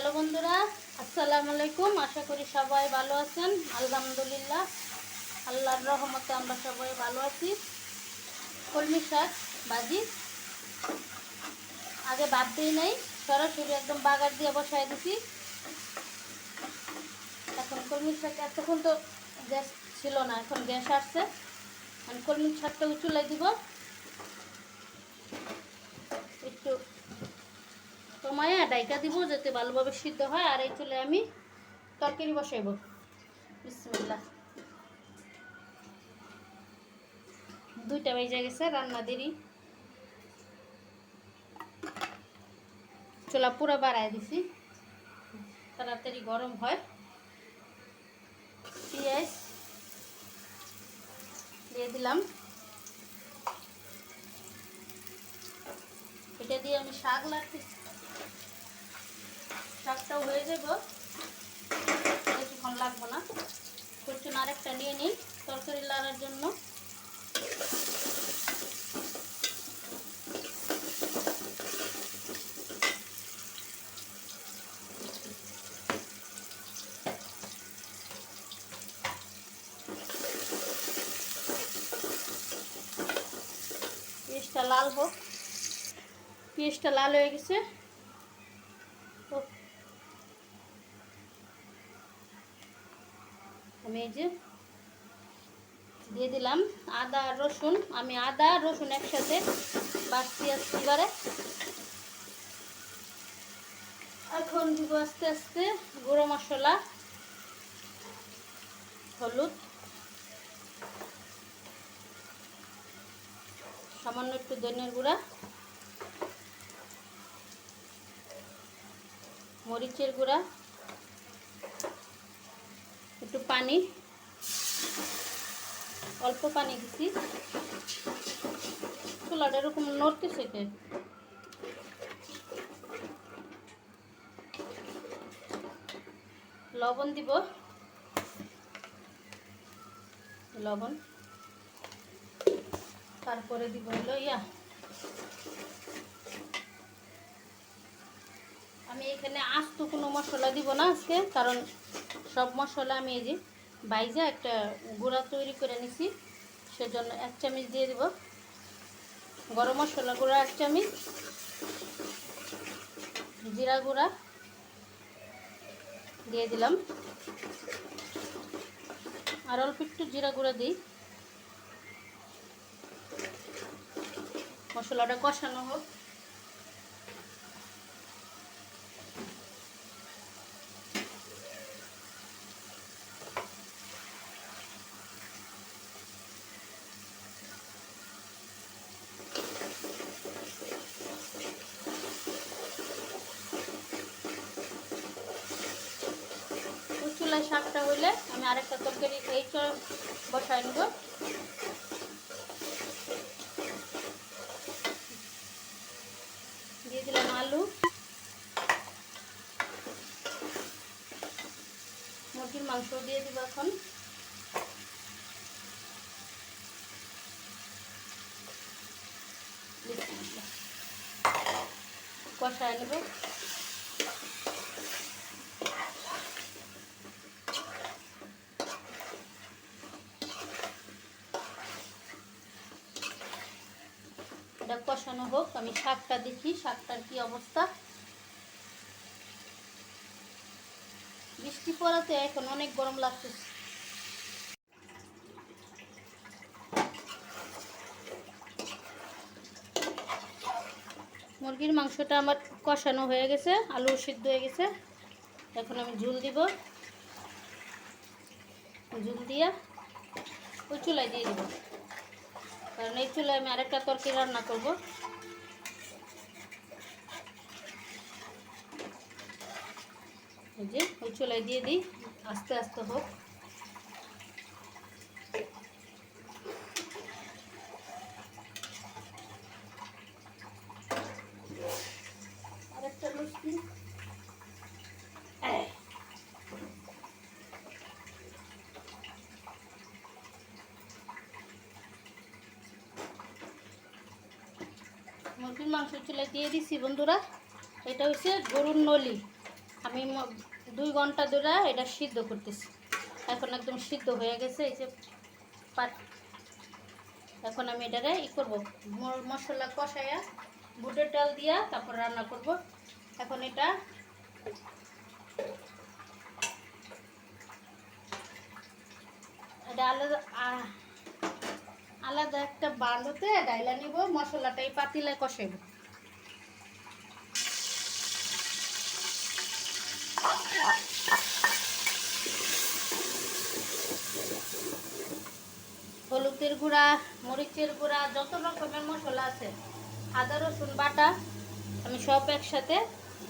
Hello বন্ধুরা, আসসালামু আলাইকুম। আশা করি সবাই ভালো আছেন। আলহামদুলিল্লাহ, আল্লাহর রহমতে আমরা সবাই ভালো আছি। কলমি শাক, ভাজি। আগে ভাত দিই নাই, সরাসরি একদম বাগার দিয়ে বসাই দিছি। এখন কলমি শাক এতক্ষণ তো গ্যাস ছিল না, এখন গ্যাস আসছে। কলমি শাকটা চুলাই দিব। একটু তোমায় ডাইকা দিব যাতে ভালোভাবে সিদ্ধ হয়, আর এই চুলে আমি তরকারি বসাইব। বিসমিল্লাহ। দুইটা বেজে গেছে, রান্না দেরি। চুলা পুরো বাড়ায় দিছি। তাড়াতাড়ি গরম হয়। পেঁয়াজ দিয়ে দিলাম। এটা দিয়ে আমি শাক লাগতেছি শাকটাও হয়ে যাব। বেশিক্ষণ লাগবো না। করছুন আরেকটা নিয়ে নিই তরকারি লাগার জন্য। পেঁয়াজটা লাল হোক। পেঁয়াজটা লাল হয়ে গেছে। আমি এই যে দিয়ে দিলাম আদা আর রসুন। আমি আদা, রসুন একসাথে বাড়তি আসছি এবারে। এখন দিব আস্তে আস্তে গুঁড়ো মশলা, হলুদ। সামান্য একটু ধনের গুঁড়া। মরিচের গুঁড়া। একটু পানি, অল্প পানি দিছি। চুলাটা এরকম নড়তেছে কে? লবণ দিব। লবণ। তারপরে দিব হলো ইয়া। আমি এখানে আস্ত কোনো মশলা দিব না আজকে, কারণ সব মশলা আমি এই যে বাইজা একটা গুঁড়া তৈরি করে নিছি, সেজন্য এক চামচ দিয়ে দিব। গরম মশলা গুঁড়া এক চামচ, জিরা গুঁড়া দিয়ে দিলাম। আর অল্প একটু জিরা গুঁড়া দিই। মশলাটা কষানো হোক। ওই শাকটা হইলে আমি আরেকটা তরকারি এই বসায় নেব। দিয়ে দিলাম আলু। মুরগির মাংস দিয়ে দিব এখন। কষায় নেব। এটা কষানো হোক, আমি শাকটা দেখি, শাকটার কি অবস্থা। বৃষ্টি পড়াতে এখন অনেক গরম লাগতেছে। মুরগির মাংসটা আমার কষানো হয়ে গেছে, আলু সিদ্ধ হয়ে গেছে। এখন আমি ঝুল দিব। ঝুল দিয়া ওই চুলায় দিয়ে দিব। কারণ এই চুলে আমি আরেকটা তরকারি রান্না করব। যে, ওই চুলায় দিয়ে দিই। আস্তে আস্তে হোক আরেকটা লুচি মুরগির মাংস চুলে দিয়ে দিছি বন্ধুরা। এটা হচ্ছে গরুর নলি। আমি দুই ঘণ্টা ধরে এটা সিদ্ধ করতেছি। এখন একদম সিদ্ধ হয়ে গেছে, এই যে পাট এখন আমি এটারে ই করব। মশলা কষাইয়া বুটের ডাল দিয়া তারপর রান্না করব। এখন এটা এটা আলাদা আলাদা একটা বান্ডতে ডাইলা নিব, মশলাটা এই পাতিলায় কষাইব। হলুদের গুঁড়া, মরিচের গুঁড়া, যত রকমের মশলা আছে, আদা, রসুন, বাটা, আমি সব একসাথে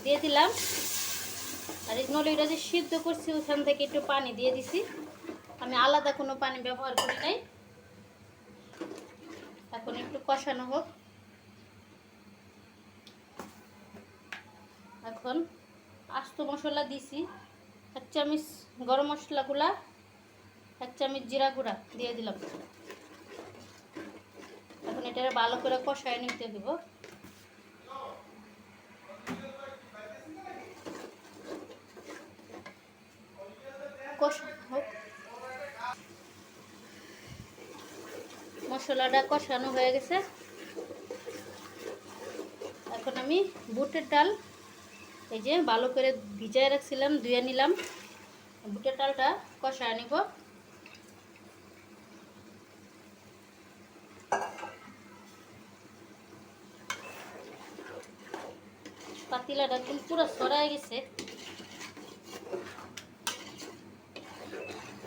দিয়ে দিলাম। আর নলিটা যে সিদ্ধ করছি, ওখান থেকে একটু পানি দিয়ে দিছি। আমি আলাদা কোনো পানি ব্যবহার করি নাই। এখন একটু কষানো হোক। এখন আস্ত মশলা দিছি। এক চামচ গরম মশলাগুলা, এক চামচ জিরা গুঁড়া দিয়ে দিলাম। এখন এটা ভালো করে কষায় নিতে দেব কষা হোক মশলাটা কষানো হয়ে গেছে। এখন আমি বুটের ডাল এই যে ভালো করে ভিজায় রাখছিলাম, ধুয়ে নিলাম। বুটের ডালটা কষায় নিব। পাতিলাটা একদম পুরো সরাই গেছে।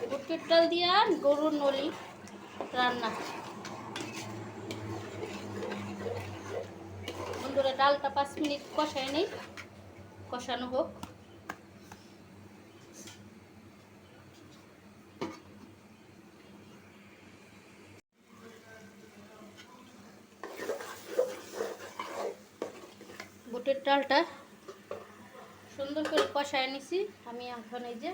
বুটের ডাল দিয়া গরুর নলি রান্না। বন্ধুরা ডালটা পাঁচ মিনিট কষায় নেই। কষানো হোক। বুটের ডালটা সুন্দর করে কষায় নিছি। আমি এখন এই যে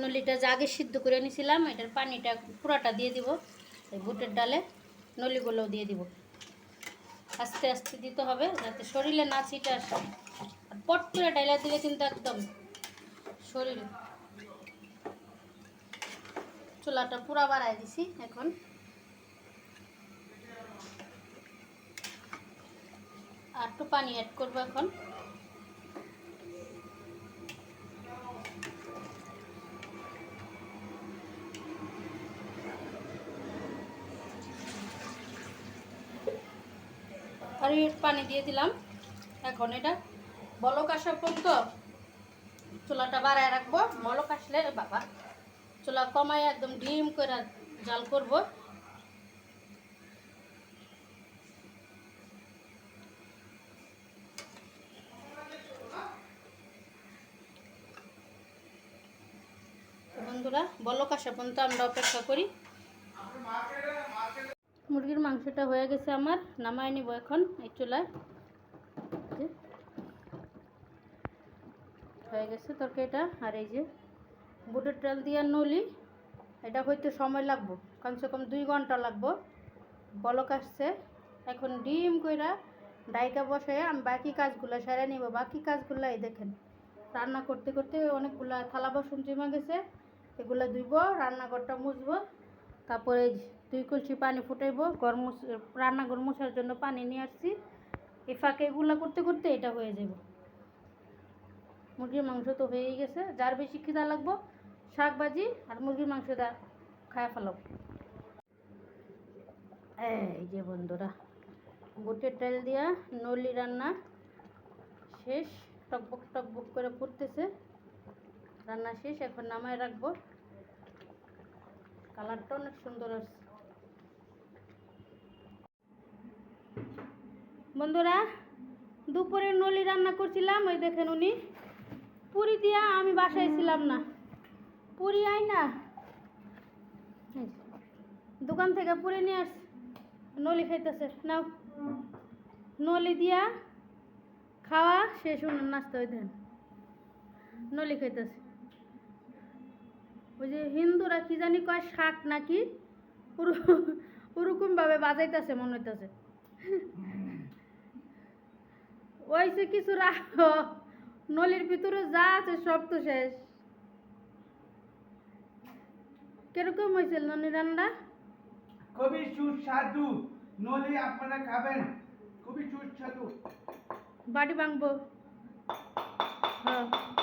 নলিটা যে আগে সিদ্ধ করে নিছিলাম, এটার পানিটা পুরাটা দিয়ে দিব। এই বুটের ডালে নলিগুলোও দিয়ে দিব। আস্তে আস্তে দিতে হবে, যাতে শরীরে না ছিটে আসে। পট করে ডাইলা দিলে কিন্তু একদম শরীর চুলাটা পুরা বাড়াই দিছি এখন। আর একটু পানি অ্যাড করব এখন। আর পানি দিয়ে দিলাম। এখন এটা বলক আসা পর্যন্ত চুলাটা বাড়ায় রাখব। বলক আসলে বাবা, চুলা কমায় একদম ডিম করে জাল করব। বন্ধুরা, বলক আসা পর্যন্ত আমরা অপেক্ষা করি। মুরগির মাংসটা হয়ে গেছে আমার, নামায় নিব এখন এই চুলায়। হয়ে গেছে তরকারিটা, আর এই যে বুটের ডাল দিয়ে নলি, এটা হইতে সময় লাগবো, কমসে কম দুই ঘণ্টা লাগবো। বলক আসছে, এখন ডিম কইরা ডাইকা বসে আমি বাকি কাজগুলো সেরে নিব, বাকি কাজগুলো এই দেখেন, রান্না করতে করতে অনেকগুলা থালা বাসন জমা গেছে, এগুলো ধুইব, রান্নাঘরটা মুছবো তারপরে দুই কলসি পানি ফুটাইবো, গরম রান্না রান্নাঘর মশার জন্য পানি নিয়ে আসছি। এই ফাঁকে এগুলো করতে করতে এটা হয়ে যাব। মুরগির মাংস তো হয়েই গেছে। যার বেশি খিদা লাগবো শাক ভাজি আর মুরগির মাংসটা খায় ফেলো এই যে বন্ধুরা বুটের ডাল দিয়া নলি রান্না শেষ। টকবক টকবক করে ফুটতেছে। রান্না শেষ, এখন নামায় রাখব। কালারটা অনেক সুন্দর আসছে বন্ধুরা, দুপুরে নলি রান্না করছিলাম, ওই দেখেন উনি। পুরি দিয়া আমি বাসায় ছিলাম না। পুরি আই না। দোকান থেকে পুরি নিয়ে আস, নলি খাইতেছে, নাও। নলি দিয়া খাওয়া, শেষ নাস্তা, ওই দেন নলি খাইতেছে। ওই যে হিন্দুরা কি জানি কয় শাক নাকি? ওরকম- ভাবে বাজাইতেছে মনে হইতেছে। ওই যে কিছু রাখ নলির ভিতরে যা আছে সব তো শেষ। কীরকম হয়েছিল ননি রান্না? খুবই সুস্বাদু। নলি আপনারা খাবেন। খুবই সুস্বাদু। বাড়ি ভাঙবো। হ্যাঁ।